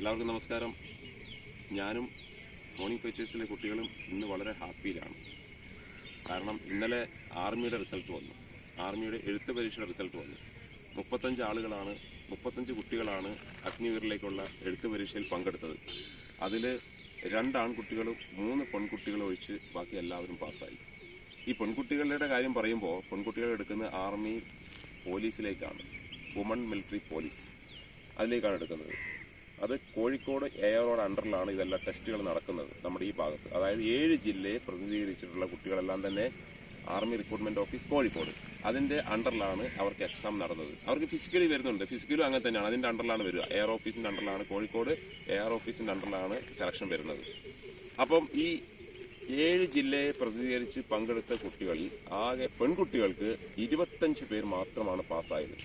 എല്ലാവർക്കും നമസ്കാരം. ഞാനും മോർണിംഗ് ഫൈറ്റേഴ്സിലെ കുട്ടികളും ഇന്ന് വളരെ ഹാപ്പിയിലാണ്. കാരണം ഇന്നലെ ആർമിയുടെ റിസൾട്ട് വന്നു. ആർമിയുടെ എഴുത്ത് പരീക്ഷയുടെ റിസൾട്ട് വന്നു. മുപ്പത്തഞ്ച് ആളുകളാണ് മുപ്പത്തഞ്ച് കുട്ടികളാണ് അഗ്നിവീറിലേക്കുള്ള എഴുത്ത് പരീക്ഷയിൽ പങ്കെടുത്തത്. അതിൽ രണ്ട് ആൺകുട്ടികളും മൂന്ന് പെൺകുട്ടികളും ഒഴിച്ച് ബാക്കി എല്ലാവരും പാസ്സായി. ഈ പെൺകുട്ടികളുടെ കാര്യം പറയുമ്പോൾ പെൺകുട്ടികൾ എടുക്കുന്ന ആർമി പോലീസിലേക്കാണ്. വുമൺ മിലിറ്ററി പോലീസ് അതിലേക്കാണ് എടുക്കുന്നത്. അത് കോഴിക്കോട് എയറോഡ് അണ്ടറിലാണ് ഇതെല്ലാം ടെസ്റ്റുകൾ നടക്കുന്നത് നമ്മുടെ ഈ ഭാഗത്ത്. അതായത് ഏഴ് ജില്ലയെ പ്രതിനിധീകരിച്ചിട്ടുള്ള കുട്ടികളെല്ലാം തന്നെ ആർമി റിക്രൂട്ട്മെന്റ് ഓഫീസ് കോഴിക്കോട്. അതിന്റെ അണ്ടറിലാണ് അവർക്ക് എക്സാം നടന്നത്. അവർക്ക് ഫിസിക്കലി വരുന്നുണ്ട്. ഫിസിക്കലും അങ്ങനെ തന്നെയാണ്. അതിന്റെ അണ്ടറിലാണ് വരിക. എയർ ഓഫീസിന്റെ അണ്ടറിലാണ് കോഴിക്കോട്. എയർ ഓഫീസിന്റെ അണ്ടറിലാണ് സെലക്ഷൻ വരുന്നത്. അപ്പം ഈ ഏഴ് ജില്ലയെ പ്രതിനിധീകരിച്ച് പങ്കെടുത്ത കുട്ടികളിൽ ആകെ പെൺകുട്ടികൾക്ക് ഇരുപത്തഞ്ച് പേർ മാത്രമാണ് പാസ്സായത്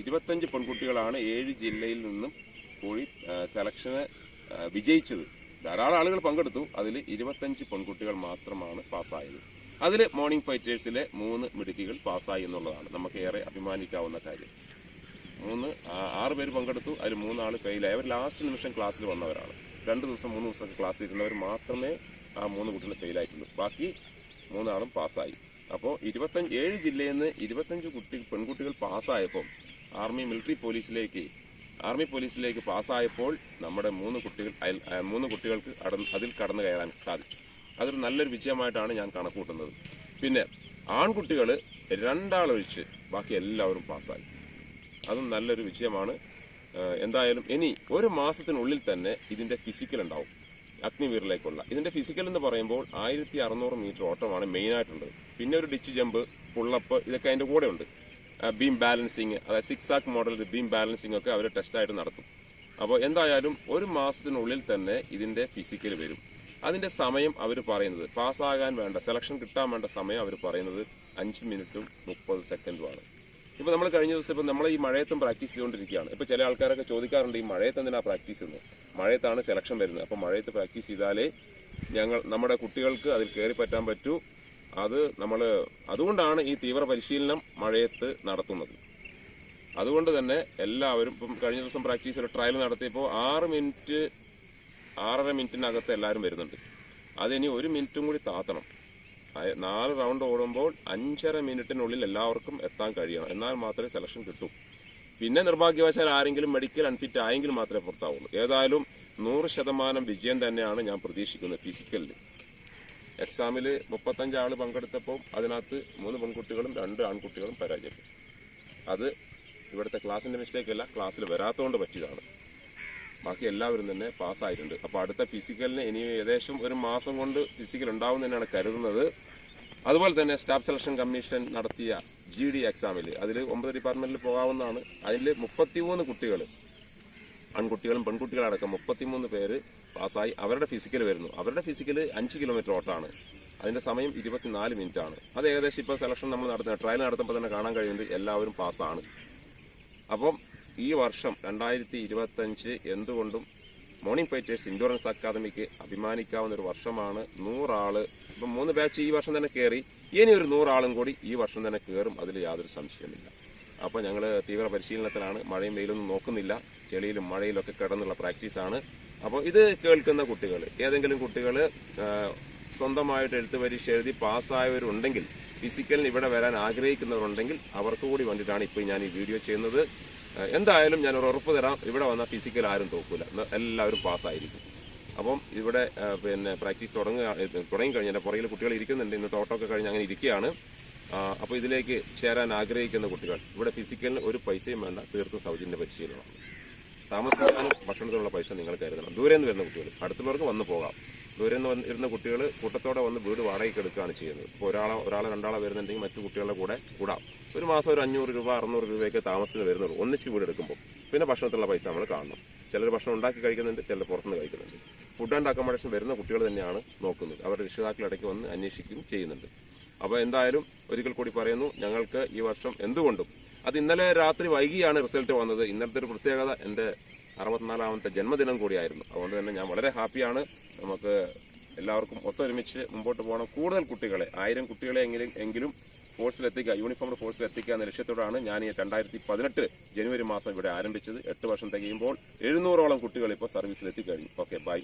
ഇരുപത്തഞ്ച് പെൺകുട്ടികളാണ് ഏഴ് ജില്ലയിൽ നിന്നും ആ, സെലക്ഷന് വിജയിച്ചത്. ധാരാളം ആളുകൾ പങ്കെടുത്തു. അതിൽ ഇരുപത്തഞ്ച് പെൺകുട്ടികൾ മാത്രമാണ് പാസ്സായത്. അതിൽ മോർണിംഗ് ഫൈറ്റേഴ്സിലെ മൂന്ന് മിടുക്കികൾ പാസ്സായി എന്നുള്ളതാണ്. നമുക്ക് ഏറെ അഭിമാനിക്കാവുന്ന കാര്യം. മൂന്ന് ആറ് പേര് പങ്കെടുത്തു. അതിൽ മൂന്നാൾ ഫെയിലായി. ലാസ്റ്റ് നിമിഷം ക്ലാസ്സിൽ വന്നവരാണ്. രണ്ട് ദിവസം മൂന്ന് ദിവസം ക്ലാസ്സിൽ ഇരുന്നവർ മാത്രമേ ആ മൂന്ന് കുട്ടികൾ ഫെയിലായിട്ടുള്ളൂ. ബാക്കി മൂന്നാളും പാസ്സായി. അപ്പോൾ ഇരുപത്തഞ്ച് ഏഴ് ജില്ലയിൽ നിന്ന് ഇരുപത്തഞ്ച് കുട്ടി പെൺകുട്ടികൾ പാസ്സായപ്പോൾ ആർമി മിലിറ്ററി പോലീസിലേക്ക് ആർമി പോലീസിലേക്ക് പാസ്സായപ്പോൾ നമ്മുടെ മൂന്ന് കുട്ടികൾ മൂന്ന് കുട്ടികൾക്ക് അതിൽ കടന്നു കയറാൻ സാധിച്ചു. അതൊരു നല്ലൊരു വിജയമായിട്ടാണ് ഞാൻ കണക്കൂട്ടുന്നത്. പിന്നെ ആൺകുട്ടികൾ രണ്ടാളൊഴിച്ച് ബാക്കി എല്ലാവരും പാസ്സായി. അതും നല്ലൊരു വിജയമാണ്. എന്തായാലും ഇനി ഒരു മാസത്തിനുള്ളിൽ തന്നെ ഇതിന്റെ ഫിസിക്കൽ ഉണ്ടാവും. അഗ്നിവീറിലേക്കുള്ള. ഇതിന്റെ ഫിസിക്കൽ എന്ന് പറയുമ്പോൾ ആയിരത്തി അറുന്നൂറ് മീറ്റർ ഓട്ടമാണ് മെയിൻ ആയിട്ടുള്ളത്. പിന്നെ ഒരു ഡിച്ച് ജമ്പ് പുള്ളപ്പ് ഇതൊക്കെ അതിന്റെ കൂടെ ഉണ്ട് ബീം ബാലൻസിങ് അതായത് സിക്സ് ആക്ക് മോഡൽ ബീം ബാലൻസിങ് ഒക്കെ അവർ ടെസ്റ്റായിട്ട് നടത്തും. അപ്പോൾ എന്തായാലും ഒരു മാസത്തിനുള്ളിൽ തന്നെ ഇതിന്റെ ഫിസിക്കൽ വരും. അതിന്റെ സമയം അവർ പറയുന്നത് പാസ്സാകാൻ വേണ്ട സെലക്ഷൻ കിട്ടാൻ വേണ്ട സമയം അവർ പറയുന്നത് അഞ്ച് മിനിറ്റും മുപ്പത് സെക്കൻഡുമാണ് ഇപ്പോൾ നമ്മൾ കഴിഞ്ഞ ദിവസം ഇപ്പോൾ നമ്മൾ ഈ മഴയത്തും പ്രാക്ടീസ് ചെയ്തുകൊണ്ടിരിക്കുകയാണ് ഇപ്പോൾ ചില ആൾക്കാരൊക്കെ ചോദിക്കാറുണ്ട് ഈ മഴയത്ത് എന്തിനാണ് പ്രാക്ടീസ് ചെയ്യുന്നത് മഴയത്താണ് സെലക്ഷൻ വരുന്നത്. അപ്പോൾ മഴയത്ത് പ്രാക്ടീസ് ചെയ്താലേ ഞങ്ങൾ നമ്മുടെ കുട്ടികൾക്ക് അതിൽ കയറി പറ്റാൻ പറ്റൂ. അത് നമ്മൾ അതുകൊണ്ടാണ് ഈ തീവ്ര പരിശീലനം മഴയത്ത് നടത്തുന്നത്. അതുകൊണ്ട് തന്നെ എല്ലാവരും ഇപ്പം കഴിഞ്ഞ ദിവസം പ്രാക്ടീസ് ഒരു ട്രയൽ നടത്തിയപ്പോൾ ആറ് മിനിറ്റ് ആറര മിനിറ്റിനകത്ത് എല്ലാവരും വരുന്നുണ്ട്. അതിനി ഒരു മിനിറ്റും കൂടി താത്തണം. നാല് റൗണ്ട് ഓടുമ്പോൾ അഞ്ചര മിനിറ്റിനുള്ളിൽ എല്ലാവർക്കും എത്താൻ കഴിയണം. എന്നാൽ മാത്രമേ സെലക്ഷൻ കിട്ടൂ. പിന്നെ നിർഭാഗ്യവശാൽ ആരെങ്കിലും മെഡിക്കൽ അൺഫിറ്റ് ആയെങ്കിൽ മാത്രമേ പുറത്താവുള്ളൂ. ഏതായാലും നൂറ് ശതമാനം വിജയം തന്നെയാണ് ഞാൻ പ്രതീക്ഷിക്കുന്നത് ഫിസിക്കലിൽ എക്സാമിൽ മുപ്പത്തഞ്ച് ആൾ പങ്കെടുത്തപ്പോൾ അതിനകത്ത് മൂന്ന് പെൺകുട്ടികളും രണ്ട് ആൺകുട്ടികളും പരാജയപ്പെട്ടു. അത് ഇവിടുത്തെ ക്ലാസ്സിന്റെ മിസ്റ്റേക്ക് അല്ല ക്ലാസ്സിൽ വരാത്തതുകൊണ്ട് പറ്റിയതാണ്. ബാക്കി എല്ലാവരും തന്നെ പാസ്സായിട്ടുണ്ട്. അപ്പോൾ അടുത്ത ഫിസിക്കലിന് ഇനി ഏകദേശം ഒരു മാസം കൊണ്ട് ഫിസിക്കൽ ഉണ്ടാവും തന്നെയാണ് കരുതുന്നത്. അതുപോലെ തന്നെ സ്റ്റാഫ് സെലക്ഷൻ കമ്മീഷൻ നടത്തിയ ജി ഡി എക്സാമിൽ അതിൽ ഒമ്പത് ഡിപ്പാർട്ട്മെന്റിൽ പോകാവുന്നതാണ്. അതിൽ മുപ്പത്തിമൂന്ന് കുട്ടികൾ ആൺകുട്ടികളും പെൺകുട്ടികളടക്കം മുപ്പത്തിമൂന്ന് പേര് പാസ്സായി. അവരുടെ ഫിസിക്കൽ വരുന്നു. അവരുടെ ഫിസിക്കൽ അഞ്ച് കിലോമീറ്റർ ഓട്ടാണ് അതിന്റെ സമയം ഇരുപത്തിനാല് മിനിറ്റ് ആണ് അത് ഏകദേശം ഇപ്പോൾ സെലക്ഷൻ നമ്മൾ നടത്തുന്ന ട്രയൽ നടത്തുമ്പോൾ തന്നെ കാണാൻ കഴിയുന്നത് എല്ലാവരും പാസ്സാണ്. അപ്പം ഈ വർഷം രണ്ടായിരത്തി ഇരുപത്തഞ്ച് എന്തുകൊണ്ടും മോർണിംഗ് ഫൈറ്റേഴ്സ് ഇൻഷുറൻസ് അക്കാദമിക്ക് അഭിമാനിക്കാവുന്ന ഒരു വർഷമാണ്. നൂറാൾ ഇപ്പം മൂന്ന് ബാച്ച് ഈ വർഷം തന്നെ കയറി ഇനി ഒരു നൂറാളും കൂടി ഈ വർഷം തന്നെ കയറും അതിൽ യാതൊരു സംശയമില്ല അപ്പോൾ ഞങ്ങൾ തീവ്ര പരിശീലനത്തിലാണ് മഴയും വെയിലൊന്നും നോക്കുന്നില്ല. ചെളിയിലും മഴയിലൊക്കെ കിടന്നുള്ള പ്രാക്ടീസാണ് അപ്പോൾ ഇത് കേൾക്കുന്ന കുട്ടികൾ ഏതെങ്കിലും കുട്ടികൾ സ്വന്തമായിട്ട് എഴുത്ത് പരീക്ഷ എഴുതി പാസ്സായവരുണ്ടെങ്കിൽ ഫിസിക്കലിന് ഇവിടെ വരാൻ ആഗ്രഹിക്കുന്നവരുണ്ടെങ്കിൽ അവർക്ക് കൂടി വേണ്ടിയിട്ടാണ് ഇപ്പോൾ ഞാൻ ഈ വീഡിയോ ചെയ്യുന്നത്. എന്തായാലും ഞാൻ ഒരു ഉറപ്പ് തരാം ഇവിടെ വന്നാൽ ഫിസിക്കൽ ആരും തോക്കൂല. എല്ലാവരും പാസ്സായിരിക്കും. അപ്പം ഇവിടെ പിന്നെ പ്രാക്ടീസ് തുടങ്ങുക തുടങ്ങിക്കഴിഞ്ഞാൽ പുറകിൽ കുട്ടികൾ ഇരിക്കുന്നുണ്ട് ഇന്ന് തോട്ടമൊക്കെ കഴിഞ്ഞ് അങ്ങനെ ഇരിക്കുകയാണ്. അപ്പോൾ ഇതിലേക്ക് ചേരാൻ ആഗ്രഹിക്കുന്ന കുട്ടികൾ ഇവിടെ ഫിസിക്കലിന് ഒരു പൈസയും വേണ്ട തീർത്തും സൗജന്യ പരിശീലനമാണ് താമസിക്കാനും ഭക്ഷണത്തിനുള്ള പൈസ നിങ്ങൾ കരുതണം. ദൂരെ നിന്ന് വരുന്ന കുട്ടികൾ അടുത്തുള്ളവർക്ക് വന്നു പോകാം. ദൂരെ നിന്ന് വന്ന് ഇരുന്ന കുട്ടികൾ കൂട്ടത്തോടെ വന്ന് വീട് വാടകയ്ക്ക് എടുക്കുകയാണ് ചെയ്യുന്നത്. ഇപ്പോൾ ഒരാളെ ഒരാളെ രണ്ടാളോ വരുന്നുണ്ടെങ്കിൽ മറ്റു കുട്ടികളുടെ കൂടെ കൂടാം. ഒരു മാസം ഒരു അഞ്ഞൂറ് രൂപ അറുന്നൂറ് രൂപയൊക്കെ താമസത്തിന് വരുന്നുള്ളൂ. ഒന്നിച്ച് വീട് എടുക്കുമ്പോൾ. പിന്നെ ഭക്ഷണത്തിനുള്ള പൈസ നമ്മൾ കാണണം. ചിലർ ഭക്ഷണം ഉണ്ടാക്കി കഴിക്കുന്നുണ്ട് ചിലർ പുറത്തുനിന്ന് കഴിക്കുന്നുണ്ട്. ഫുഡ് ആൻഡ് അക്കോമഡേഷൻ വരുന്ന കുട്ടികൾ തന്നെയാണ് നോക്കുന്നത്. അവരുടെ രക്ഷിതാക്കൾ ഇടയ്ക്ക് വന്ന് അന്വേഷിക്കുകയും ചെയ്യുന്നുണ്ട്. അപ്പോൾ എന്തായാലും ഒരിക്കൽ കൂടി പറയുന്നു ഞങ്ങൾക്ക് ഈ വർഷം എന്തുകൊണ്ടും അത് ഇന്നലെ രാത്രി വൈകിയാണ് റിസൾട്ട് വന്നത്. ഇന്നലത്തെ ഒരു പ്രത്യേകത എന്റെ അറുപത്തിനാലാമത്തെ ജന്മദിനം കൂടിയായിരുന്നു. അതുകൊണ്ട് തന്നെ ഞാൻ വളരെ ഹാപ്പിയാണ്. നമുക്ക് എല്ലാവർക്കും ഒത്തൊരുമിച്ച് മുമ്പോട്ട് പോകണം. കൂടുതൽ കുട്ടികളെ ആയിരം കുട്ടികളെ എങ്കിലും എങ്കിലും ഫോഴ്സിൽ എത്തിക്കുക യൂണിഫോം ഫോഴ്സിൽ എത്തിക്കുക എന്ന ലക്ഷ്യത്തോടാണ് ഞാൻ ഈ രണ്ടായിരത്തി പതിനെട്ട് ജനുവരി മാസം ഇവിടെ ആരംഭിച്ചത്. എട്ട് വർഷം തികയുമ്പോൾ എഴുന്നൂറോളം കുട്ടികൾ ഇപ്പോൾ സർവീസിൽ എത്തിക്കഴിഞ്ഞു ഓക്കെ ബൈ